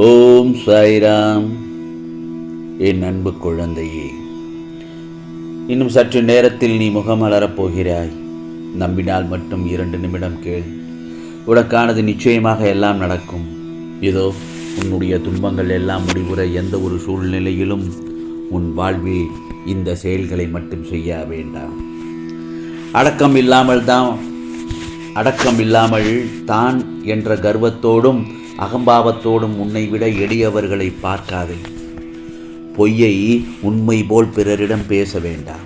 ஓம் சாய்ராம். என் அன்பு குழந்தையே இன்னும் சற்று நேரத்தில் நீ முகமலரப் போகிறாய். நம்பினால் மட்டும் இரண்டு நிமிடம் கேள். உனக்கானது நிச்சயமாக எல்லாம் நடக்கும். இதோ உன்னுடைய துன்பங்கள் எல்லாம் முடிவுற எந்த ஒரு சூழ்நிலையிலும் உன் வாழ்வில் இந்த செயல்களை மட்டும் செய்ய வேண்டாம். அடக்கம் இல்லாமல் தான் அடக்கம் இல்லாமல் தான் என்ற கர்வத்தோடும் அகம்பாவத்தோடும் உன்னை விட எளியவர்களை பார்க்காதே. பொய்யை உண்மை போல் பிறரிடம் பேச வேண்டாம்.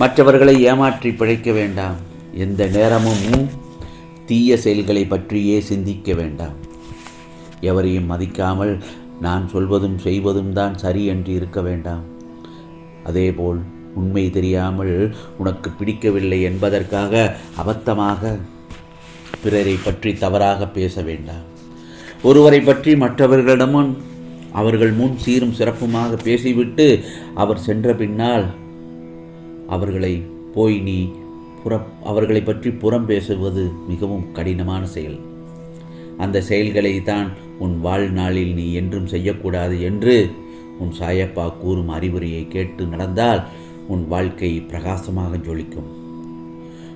மற்றவர்களை ஏமாற்றி பிழைக்க வேண்டாம். எந்த நேரமும் தீய செயல்களை பற்றியே சிந்திக்க வேண்டாம். எவரையும் மதிக்காமல் நான் சொல்வதும் செய்வதும் தான் சரி என்று இருக்க வேண்டாம். அதேபோல் உண்மை தெரியாமல் உனக்கு பிடிக்கவில்லை என்பதற்காக அபத்தமாக பிறரை பற்றி தவறாக பேச வேண்டாம். ஒருவரை பற்றி மற்றவர்களிடமும் அவர்கள் முன் சீரும் சிறப்புமாக பேசிவிட்டு அவர் சென்ற பின்னால் அவர்களை போய் நீ புற அவர்களை பற்றி புறம் பேசுவது மிகவும் கடினமான செயல். அந்த செயல்களை தான் உன் வாழ்நாளில் நீ என்றும் செய்யக்கூடாது என்று உன் சாயப்பா கூறும் அறிவுரையை கேட்டு நடந்தால் உன் வாழ்க்கை பிரகாசமாக ஜொலிக்கும்.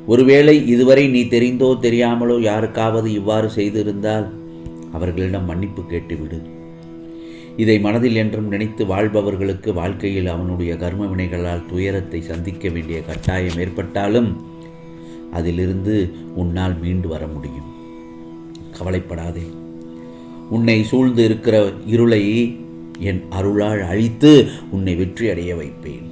ஒருவேளை இதுவரை நீ தெரிந்தோ தெரியாமலோ யாருக்காவது இவ்வாறு செய்திருந்தால் அவர்களிடம் மன்னிப்பு கேட்டுவிடு. இதை மனதில் என்றும் நினைத்து வாழ்பவர்களுக்கு வாழ்க்கையில் அவனுடைய கர்ம வினைகளால் துயரத்தை சந்திக்க வேண்டிய கட்டாயம் ஏற்பட்டாலும் அதிலிருந்து உன்னால் மீண்டு வர முடியும். கவலைப்படாதே. உன்னை சூழ்ந்து இருக்கிற இருளை என் அருளால் அழித்து உன்னை வெற்றி அடைய வைப்பேன்.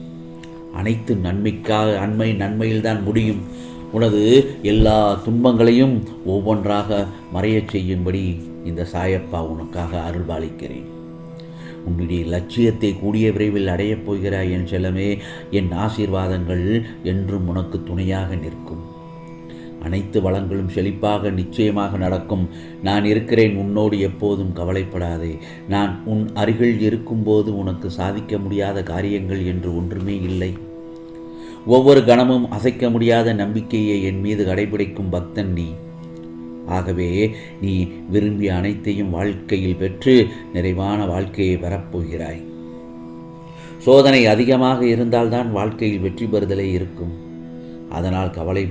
அனைத்து நன்மைக்காக அண்மை நன்மையில்தான் முடியும். உனது எல்லா துன்பங்களையும் ஒவ்வொன்றாக மறையச் செய்யும்படி இந்த சாயப்பா உனக்காக அருள்பாலிக்கிறேன். உன்னுடைய லட்சியத்தை கூடிய விரைவில் அடையப் போகிறாய் என் செல்லமே. என் ஆசீர்வாதங்கள் என்றும் உனக்கு துணையாக நிற்கும். அனைத்து வளங்களும் செழிப்பாக நிச்சயமாக நடக்கும். நான் இருக்கிறேன் உன்னோடு எப்போதும் கவலைப்படாதே. நான் உன் அருகில் இருக்கும்போது உனக்கு சாதிக்க முடியாத காரியங்கள் என்று ஒன்றுமே இல்லை. ஒவ்வொரு கணமும் அசைக்க முடியாத நம்பிக்கையை என் மீது கடைபிடிக்கும் பக்தன் நீ. ஆகவே நீ விரும்பிய அனைத்தையும் வாழ்க்கையில் பெற்று நிறைவான வாழ்க்கையை பெறப்போகிறாய் சோதனை அதிகமாக இருந்தால்தான் வாழ்க்கையில் வெற்றி பெறுதலே இருக்கும். அதனால் கவலை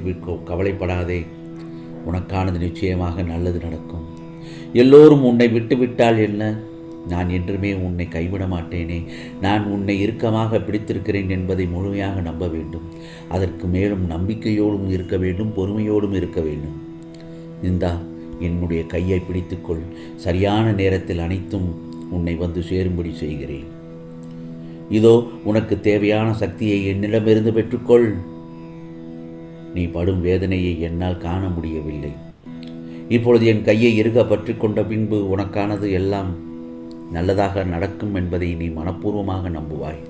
கவலைப்படாதே. உனக்கானது நிச்சயமாக நல்லது நடக்கும். எல்லோரும் உன்னை விட்டுவிட்டால் என்ன? நான் என்றுமே உன்னை கைவிட மாட்டேனே நான் உன்னை இறுக்கமாக பிடித்திருக்கிறேன் என்பதை முழுமையாக நம்ப வேண்டும். அதற்கு மேலும் நம்பிக்கையோடும் இருக்க வேண்டும் பொறுமையோடும் இருக்க வேண்டும். இந்தா என்னுடைய கையை பிடித்துக்கொள். சரியான நேரத்தில் அனைத்தும் உன்னை வந்து சேரும்படி செய்கிறேன். இதோ உனக்கு தேவையான சக்தியை என்னிடமிருந்து பெற்றுக்கொள். நீ படும் வேதனையை என்னால் காண முடியவில்லை. இப்பொழுது என் கையை இறுக பற்றி கொண்ட பின்பு உனக்கானது எல்லாம் நல்லதாக நடக்கும் என்பதை நீ மனப்பூர்வமாக நம்புவாய்.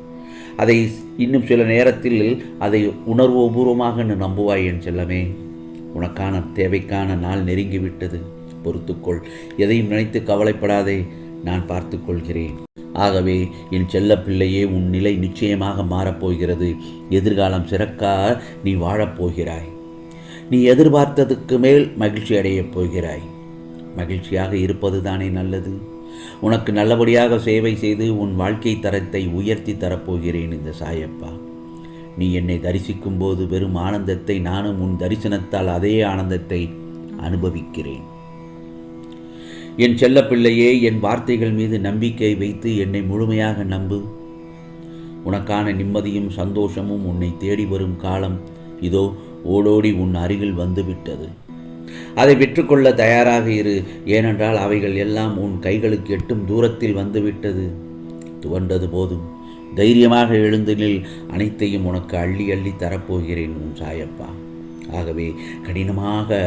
அதை இன்னும் சில நேரத்தில் அதை உணர்வுபூர்வமாக நம்புவாய் என் செல்லமே. உனக்கான தேவைக்கான நாள் நெருங்கிவிட்டது. பொறுத்துக்கொள். எதையும் நினைத்து கவலைப்படாதே. நான் பார்த்து கொள்கிறேன் ஆகவே என் செல்ல பிள்ளையே உன் நிலை நிச்சயமாக மாறப்போகிறது. எதிர்காலம் சிறக்கா நீ வாழப்போகிறாய். நீ எதிர்பார்த்ததுக்கு மேல் மகிழ்ச்சி அடையப் போகிறாய். மகிழ்ச்சியாக இருப்பது தானே நல்லது. உனக்கு நல்லபடியாக சேவை செய்து உன் வாழ்க்கை தரத்தை உயர்த்தி தரப்போகிறேன் இந்த சாயப்பா. நீ என்னை தரிசிக்கும் போது வெறும் ஆனந்தத்தை நானும் உன் தரிசனத்தால் அதே ஆனந்தத்தை அனுபவிக்கிறேன். என் செல்லப்பிள்ளையே என் வார்த்தைகள் மீது நம்பிக்கை வைத்து என்னை முழுமையாக நம்பு. உனக்கான நிம்மதியும் சந்தோஷமும் உன்னை தேடி வரும் காலம் இதோ ஓடோடி உன் அருகில் வந்துவிட்டது. அதை விற்றுக்கொள்ள தயாராக இரு. ஏனென்றால் அவைகள் எல்லாம் உன் கைகளுக்கு எட்டும் தூரத்தில் வந்துவிட்டது. துவண்டது போதும். தைரியமாக எழுந்து நில். அனைத்தையும் உனக்கு அள்ளி அள்ளி தரப்போகிறேன் உன் சாயப்பா. ஆகவே கடினமாக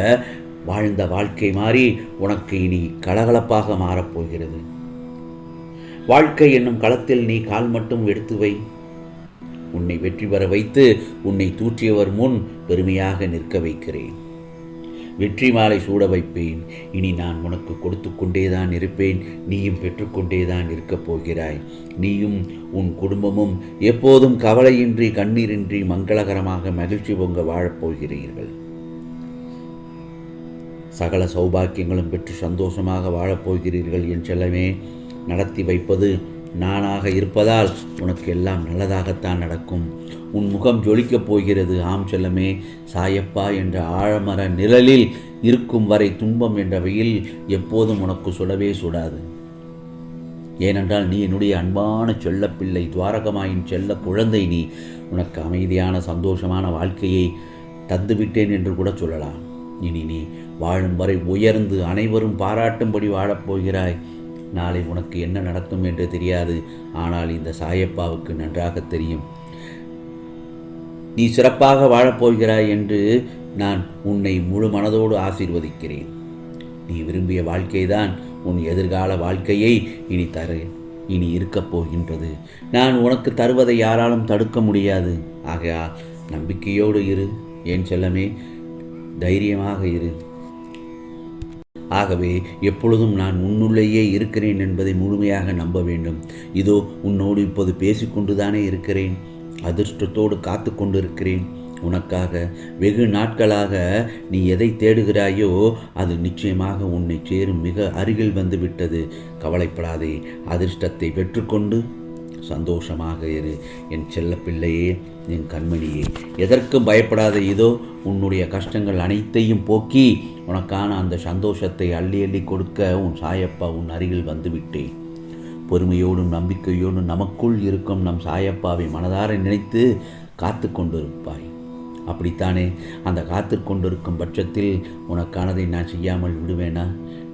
வாழ்ந்த வாழ்க்கை மாறி உனக்கு இனி கலகலப்பாக மாறப்போகிறது வாழ்க்கை என்னும் களத்தில் நீ கால் மட்டும் எடுத்து வை. உன்னை வெற்றி பெற வைத்து உன்னை தூற்றியவர் முன் பெருமையாக நிற்க வைக்கிறேன். வெற்றி மாலை சூட வைப்பேன். இனி நான் உனக்கு கொடுத்து கொண்டேதான் இருப்பேன். நீயும் பெற்றுக்கொண்டேதான் இருக்கப் போகிறாய். நீயும் உன் குடும்பமும் எப்போதும் கவலையின்றி கண்ணீரின்றி மங்களகரமாக மகிழ்ச்சி பொங்க வாழப் போகிறீர்கள். சகல சௌபாக்கியங்களும் பெற்று சந்தோஷமாக வாழப்போகிறீர்கள் என் செல்லமே. நடத்தி வைப்பது நானாக இருப்பதால் உனக்கு எல்லாம் நல்லதாகத்தான் நடக்கும். உன் முகம் ஜொலிக்கப் போகிறது. ஆம் செல்லமே சாயப்பா என்ற ஆழமர நிழலில் இருக்கும் வரை துன்பம் என்ற வெயில் எப்போதும் உனக்கு சுடவே சுடாது. ஏனென்றால் நீ என்னுடைய அன்பான செல்லப்பிள்ளை துவாரகமாயின் செல்ல குழந்தை நீ. உனக்கு அமைதியான சந்தோஷமான வாழ்க்கையை தந்துவிட்டேன் என்று கூட சொல்லலாம். இனி நீ வாழும் வரை உயர்ந்து அனைவரும் பாராட்டும்படி வாழப்போகிறாய் நாளை உனக்கு என்ன நடக்கும் என்று தெரியாது. ஆனால் இந்த சாயப்பாவுக்கு நன்றாக தெரியும். நீ சிறப்பாக வாழப்போகிறாய் என்று நான் உன்னை முழு மனதோடு ஆசீர்வதிக்கிறேன். நீ விரும்பிய வாழ்க்கைதான் உன் எதிர்கால வாழ்க்கையை இனி தர இனி இருக்கப் போகின்றது. நான் உனக்கு தருவதை யாராலும் தடுக்க முடியாது. ஆகையால் நம்பிக்கையோடு இரு. என் செல்லமே தைரியமாக இரு. ஆகவே எப்பொழுதும் நான் உன்னுள்ளேயே இருக்கிறேன் என்பதை முழுமையாக நம்ப வேண்டும். இதோ உன்னோடு இப்போது பேசிக்கொண்டுதானே இருக்கிறேன். அதிர்ஷ்டத்தோடு காத்து கொண்டிருக்கிறேன். உனக்காக வெகு நாட்களாக நீ எதை தேடுகிறாயோ அது நிச்சயமாக உன்னை சேரும் மிக அருகில் வந்துவிட்டது. கவலைப்படாதே அதிர்ஷ்டத்தை பெற்றுக்கொண்டு சந்தோஷமாக இரு. என் செல்லப்பிள்ளையே என் கண்மணியே எதற்கும் பயப்படாத இதோ உன்னுடைய கஷ்டங்கள் அனைத்தையும் போக்கி உனக்கான அந்த சந்தோஷத்தை அள்ளி அள்ளி கொடுக்க உன் சாயப்பா உன் அருகில் வந்துவிட்டேன் பொறுமையோடும் நம்பிக்கையோடும் நமக்குள் இருக்கும் நம் சாயப்பாவை மனதார நினைத்து காத்து கொண்டிருப்பாய். அப்படித்தானே? அந்த காத்து கொண்டிருக்கும் பட்சத்தில் உனக்கானதை நான் செய்யாமல் விடுவேனா?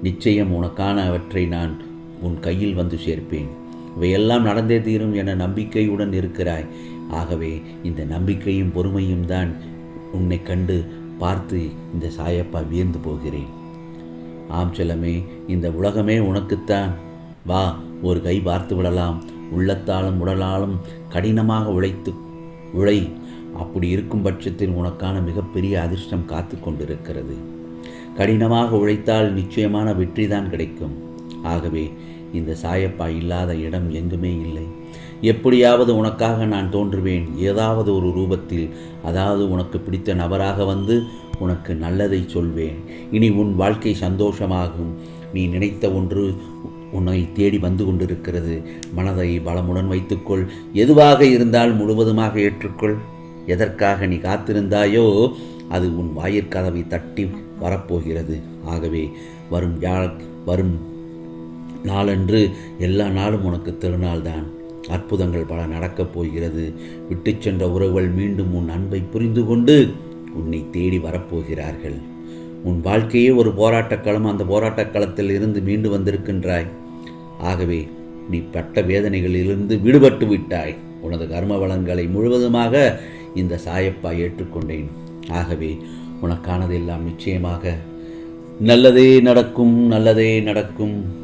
நிச்சயம் உனக்கானவற்றை நான் உன் கையில் வந்து சேர்ப்பேன். இவையெல்லாம் நடந்தே தீரும் என நம்பிக்கையுடன் இருக்கிறாய். ஆகவே இந்த நம்பிக்கையும் பொறுமையும் தான் உன்னை கண்டு பார்த்து இந்த சாயப்பா வியந்து போகிறேன். ஆம் செல்லமே இந்த உலகமே உனக்குத்தான். வா ஒரு கை பார்த்து விடலாம். உள்ளத்தாலும் உடலாலும் கடினமாக உழைத்து உழை. அப்படி இருக்கும் பட்சத்தில் உனக்கான மிகப்பெரிய அதிர்ஷ்டம் காத்து கொண்டிருக்கிறது. கடினமாக உழைத்தால் நிச்சயமான வெற்றி தான் கிடைக்கும். ஆகவே இந்த சாயப்பா இல்லாத இடம் எங்குமே இல்லை. எப்படியாவது உனக்காக நான் தோன்றுவேன். ஏதாவது ஒரு ரூபத்தில் அதாவது உனக்கு பிடித்த நபராக வந்து உனக்கு நல்லதை சொல்வேன். இனி உன் வாழ்க்கை சந்தோஷமாகும். நீ நினைத்த ஒன்று உன்னை தேடி வந்து கொண்டிருக்கிறது. மனதை பலமுடன் வைத்துக்கொள். எதுவாக இருந்தால் முழுவதுமாக ஏற்றுக்கொள். எதற்காக நீ காத்திருந்தாயோ அது உன் வாயிற்கதவை தட்டி வரப்போகிறது. ஆகவே வரும் யாழ் வரும் நாளன்று எல்லா நாளும் உனக்கு திருநாள்தான். அற்புதங்கள் பல நடக்கப் போகிறது. விட்டு சென்ற உறவுகள் மீண்டும் உன் அன்பை புரிந்து கொண்டு உன்னை தேடி வரப்போகிறார்கள். உன் வாழ்க்கையே ஒரு போராட்டக்களம் அந்த போராட்டக்களத்தில் இருந்து மீண்டு வந்திருக்கின்றாய். ஆகவே நீ பட்ட வேதனைகளிலிருந்து விடுபட்டு விட்டாய். உனது கர்ம வளங்களை முழுவதுமாக இந்த சாயப்பா ஏற்றுக்கொண்டேன். ஆகவே உனக்கானதெல்லாம் நிச்சயமாக நல்லதே நடக்கும் நல்லதே நடக்கும்.